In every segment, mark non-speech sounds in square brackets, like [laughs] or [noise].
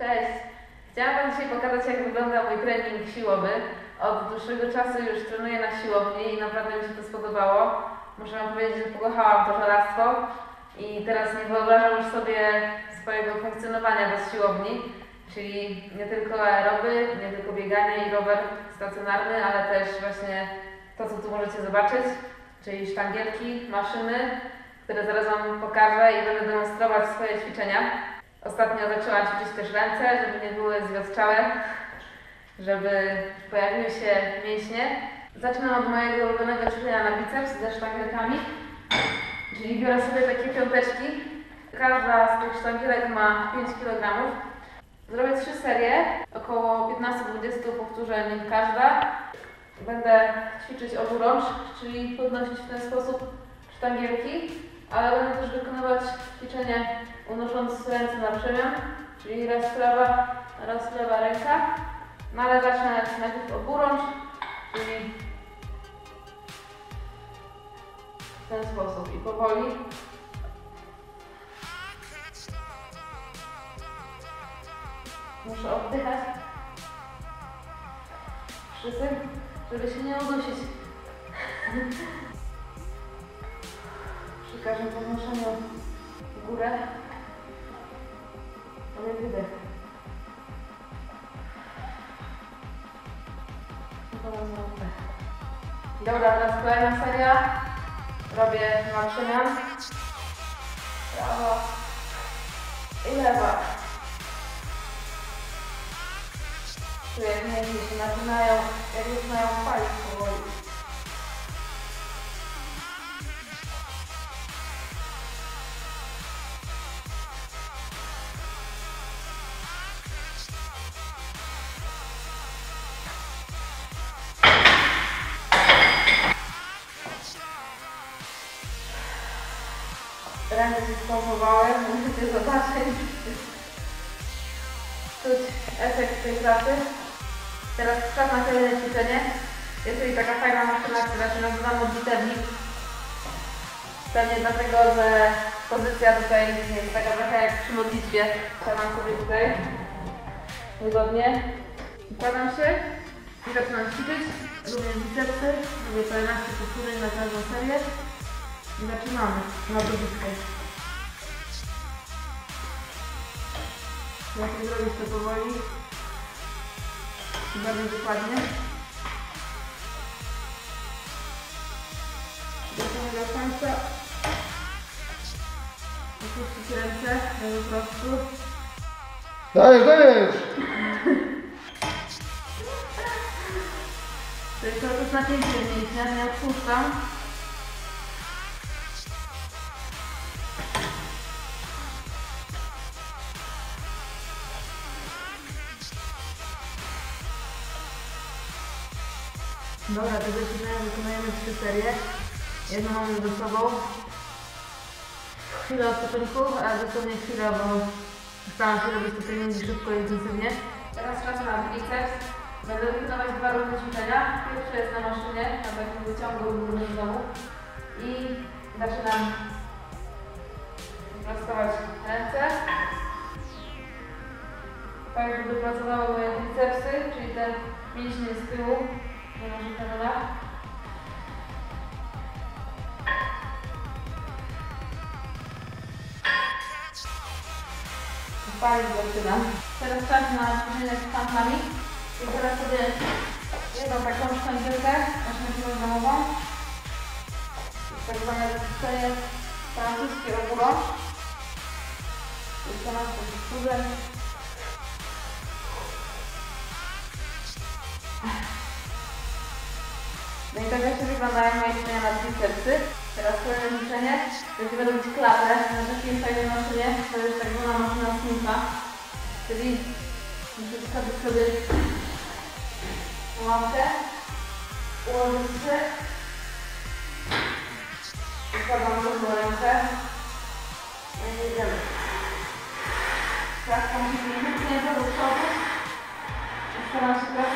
Cześć! Chciałam dzisiaj pokazać, jak wygląda mój trening siłowy. Od dłuższego czasu już trenuję na siłowni i naprawdę mi się to spodobało. Muszę Wam powiedzieć, że pokochałam to żelastwo i teraz nie wyobrażam już sobie swojego funkcjonowania bez siłowni, czyli nie tylko aeroby, nie tylko bieganie i rower stacjonarny, ale też właśnie to, co tu możecie zobaczyć, czyli sztangielki, maszyny, które zaraz Wam pokażę i będę demonstrować swoje ćwiczenia. Ostatnio zaczęłam ćwiczyć też ręce, żeby nie były zwiotczałe, żeby pojawiły się mięśnie. Zaczynam od mojego ulubionego ćwiczenia na biceps ze sztangielkami, czyli biorę sobie takie piąteczki. Każda z tych sztangielek ma 5 kg. Zrobię trzy serie, około 15-20 powtórzeń każda. Będę ćwiczyć oburącz, czyli podnosić w ten sposób sztangielki, ale będę też wykonywać ćwiczenie unosząc ręce na przemian, czyli raz prawa, raz lewa ręka. No ale zacznę najpierw oburącz, czyli w ten sposób i powoli. Muszę oddychać. Przysyp, żeby się nie udusić. [laughs] Każdym podnoszeniu w górę robię wydech. Dobra, teraz kolejna seria. Robię na przemian. Prawa i lewa. Czuję, jak mięśnie się naczynają, jak zaczynają palić powoli. Spompowały, możecie zobaczyć. Czuć efekt tej pracy. Teraz czas na kolejne ćwiczenie. Jest tutaj taka fajna maszyna, która się nazywa modlitewnik. Pewnie dlatego, że pozycja tutaj jest taka trochę jak przy modlitwie. Siadam sobie tutaj wygodnie. Układam się i zaczynam ćwiczyć. Lubię bicepsy, lubię 11 powtórzeń na każdą serię. I zaczynamy na dobitkę. Lepiej zrobić to powoli bardziej dokładnie. Dochodzimy do końca. Opuścić ręce, do prostu. Dajesz, dajesz! To jest czas napięcie mięśnia, nie odpuszczam. Dobra, tego ćwiczenia wykonujemy trzy serie. Jedną mamy ze sobą. Chwilę odpoczynku, ale dosłownie chwilę, bo staram się robić te treningi szybko i intensywnie. Teraz czas na biceps. Będę wykonywać dwa różne ćwiczenia. Pierwsze jest na maszynie, na takim wyciągu górnym domu. I zaczynam prostować ręce. Tak, żeby pracowały moje bicepsy, czyli te mięśnie z tyłu na naszych ramionach. Palić zaczynam. Teraz czas na ćwiczenie z stantami. I teraz sobie jedną taką sztangielkę, maszynę domową. Tak zwane ćwiczenie francuskie oburącz. Jeszcze raz to powtórzeń. No i tak właśnie wyglądają moje ćwiczenia na bicepsy. Teraz kolejne ćwiczenie. Będziemy robić klatę na takiej fajnej maszynie. To jest tak zwana maszyna Smitha. Czyli wsadzić sobie łapkę, ułożyć się. Układam drugą rękę. No i jedziemy. Tak, tam się wypchnięte do przodu. Staram się pracować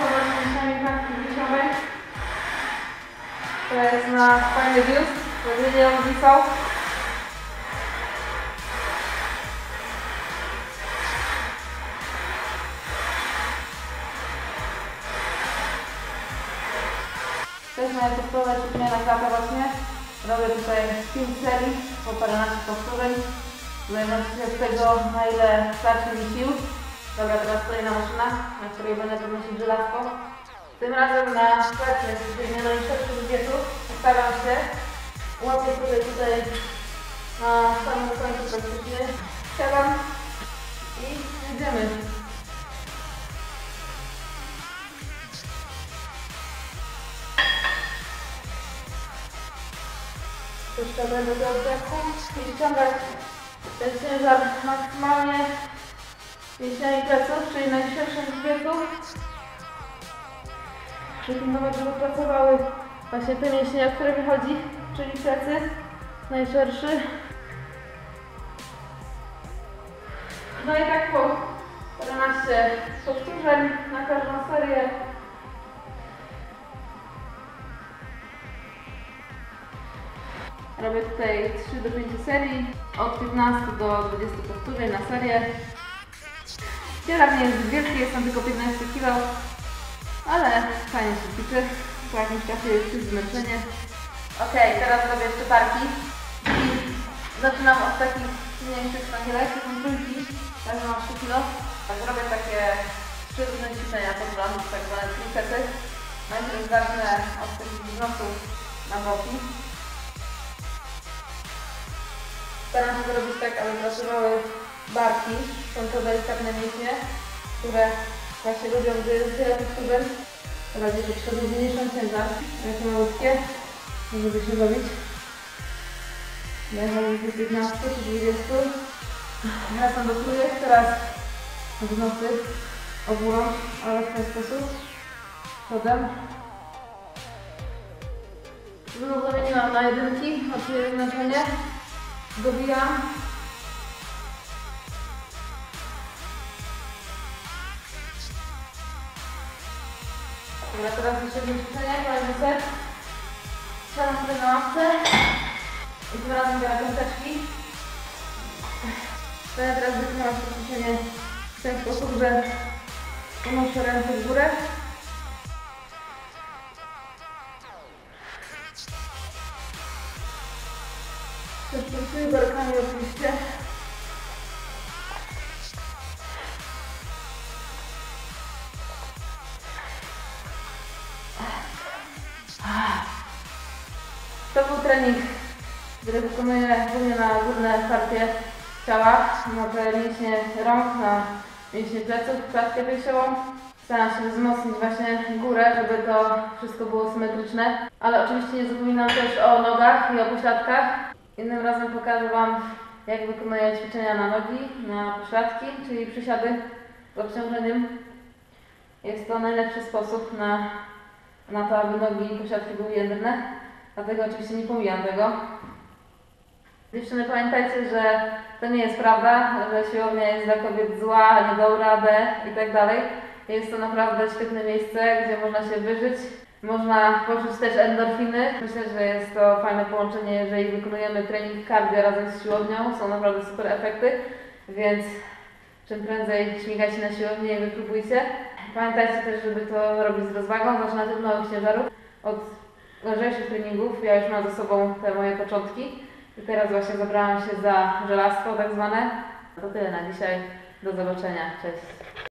to jest na fajny biust, będzie ją wisał. Też miałem powtórę ćwiczenie na klatę właśnie. Robię tutaj 5 serii po paręnaście powtórzeń. Zależy się od tego, na ile starczy mi sił. Dobra, teraz stoję na maszynach, na której będę podnosić żelazko. Tym razem na plecy, czyli nie na niczego ustawiam się. Łapię sobie tutaj na samym końcu praktycznie. Siadam i jedziemy. Puszczamy do oddechu i ściągać ten ciężar maksymalnie mięśniami pleców, czyli najszerszym grzbietu. Przypilnować, żeby pracowały właśnie te mięśnie, o które wychodzi, czyli plecy, najszerszy. No i tak po 14 powtórzeń na każdą serię. Robię tutaj 3 do 5 serii, od 15 do 20 powtórzeń na serię. Ciężar nie jest wielki, jest tam tylko 15 kg, ale fajnie się ćwiczy. Po jakimś czasie jest zmęczenie. Ok, teraz robię szczyparki zaczynam od takich mniejszych sztangielek, to są trójki, także mam 3 kg. Tak robię takie trzy różne ćwiczenia pod rząd, tak zwane tricepy. Najpierw zacznę od takich wznosów na boki. Staram się zrobić tak, aby pracowały barki, są to delikatne mięśnie, które właśnie lubią, gdy jest wiele Bardziej, że trzeba zmniejszą ciężar, takie malutkie, żeby się robić. Najchętniej z 15 czy 20. Teraz tam dotuję, teraz w nocy ogólą, ale w ten sposób. Przodem. Znów zamieniłam na jedynki, odczuję znaczenie. Dobijam. Dobra, teraz jedno ćwiczenie, kolejny set. Siadam sobie na ławce i tym razem biorę piąteczki. Będę teraz wykonać to ćwiczenie w ten sposób, że unoszę ręce w górę. Pracuję barkami oczywiście. Trening, który wykonuję głównie na górne partie ciała, te mięśnie rąk, na mięśnie pleców, klatkę piersiową. Staram się wzmocnić właśnie górę, żeby to wszystko było symetryczne. Ale oczywiście nie zapominam też o nogach i o pośladkach. Innym razem pokażę Wam, jak wykonuję ćwiczenia na nogi, na pośladki, czyli przysiady z obciążeniem. Jest to najlepszy sposób na, na to, aby nogi i pośladki były jędrne. Dlatego oczywiście nie pomijam tego. Dziewczyny, pamiętajcie, że to nie jest prawda, że siłownia jest dla kobiet zła, niedobra, B i tak dalej. Jest to naprawdę świetne miejsce, gdzie można się wyżyć. Można poczuć też endorfiny. Myślę, że jest to fajne połączenie, jeżeli wykonujemy trening cardio razem z siłownią. Są naprawdę super efekty, więc czym prędzej śmigajcie na siłownię i wypróbujcie. Pamiętajcie też, żeby to robić z rozwagą. Zaczynać od małych ciężarów, od lżejszych treningów. Ja już mam za sobą te moje początki. I teraz właśnie zabrałam się za żelastwo tak zwane. To tyle na dzisiaj. Do zobaczenia. Cześć.